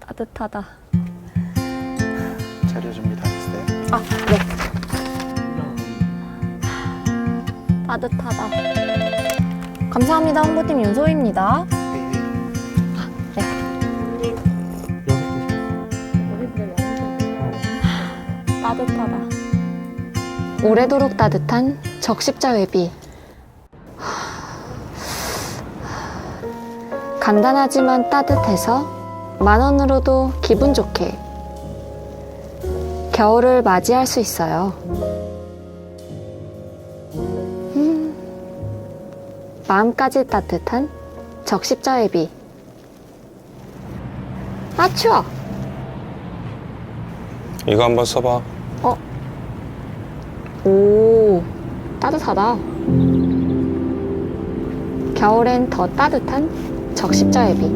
따뜻하다. 자료 준비 다 됐어요? 아, 네. 따뜻하다. 감사합니다. 홍보팀 윤소희입니다. 따뜻하다. 오래도록 따뜻한 적십자 회비. 간단하지만 따뜻해서 만 원으로도 기분 좋게 겨울을 맞이할 수 있어요. 음, 마음까지 따뜻한 적십자 회비. 아 추워. 이거 한번 써봐. 오, 따뜻하다. 겨울엔 더 따뜻한 적십자 회비.